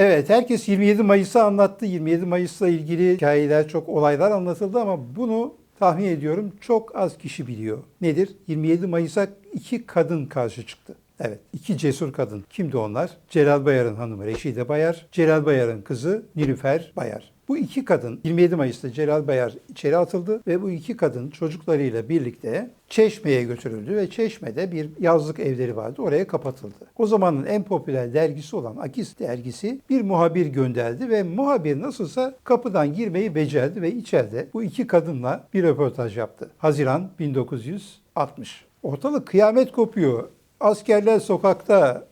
Evet, herkes 27 Mayıs'ı anlattı. 27 Mayıs'la ilgili hikayeler, çok olaylar anlatıldı ama bunu tahmin ediyorum çok az kişi biliyor. Nedir? 27 Mayıs'a iki kadın karşı çıktı. Evet, iki cesur kadın. Kimdi onlar? Celal Bayar'ın hanımı Reşide Bayar, Celal Bayar'ın kızı Nilüfer Bayar. Bu iki kadın 27 Mayıs'ta Celal Bayar içeri atıldı ve bu iki kadın çocuklarıyla birlikte Çeşme'ye götürüldü ve Çeşme'de bir yazlık evleri vardı. Oraya kapatıldı. O zamanın en popüler dergisi olan Akis dergisi bir muhabir gönderdi ve muhabir nasılsa kapıdan girmeyi becerdi ve içeride bu iki kadınla bir röportaj yaptı. Haziran 1960. Ortalık kıyamet kopuyor. Askerler sokakta,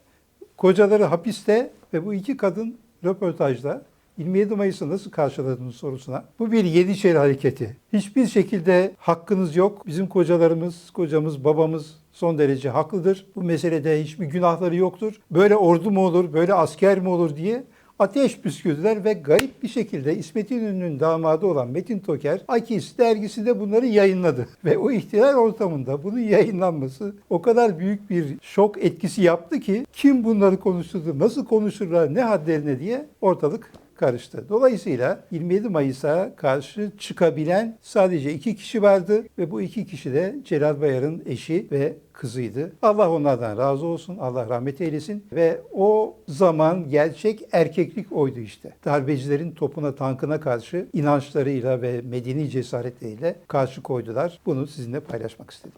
kocaları hapiste ve bu iki kadın röportajda 27 Mayıs'ı nasıl karşıladığınız sorusuna. Bu bir Yeniçeri hareketi. Hiçbir şekilde hakkınız yok. Bizim kocalarımız, kocamız, babamız son derece haklıdır. Bu meselede hiçbir günahları yoktur. Böyle ordu mu olur, böyle asker mi olur diye ateş püskürdüler ve garip bir şekilde İsmet İnönü'nün damadı olan Metin Toker Akis dergisinde bunları yayınladı. Ve o ihtilal ortamında bunun yayınlanması o kadar büyük bir şok etkisi yaptı ki kim bunları konuşturdu, nasıl konuşurlar, ne hadlerine diye ortalık karıştı. Dolayısıyla 27 Mayıs'a karşı çıkabilen sadece iki kişi vardı ve bu iki kişi de Celal Bayar'ın eşi ve kızıydı. Allah onlardan razı olsun, Allah rahmet eylesin ve o zaman gerçek erkeklik oydu işte. Darbecilerin topuna, tankına karşı inançlarıyla ve medeni cesaretleriyle karşı koydular. Bunu sizinle paylaşmak istedim.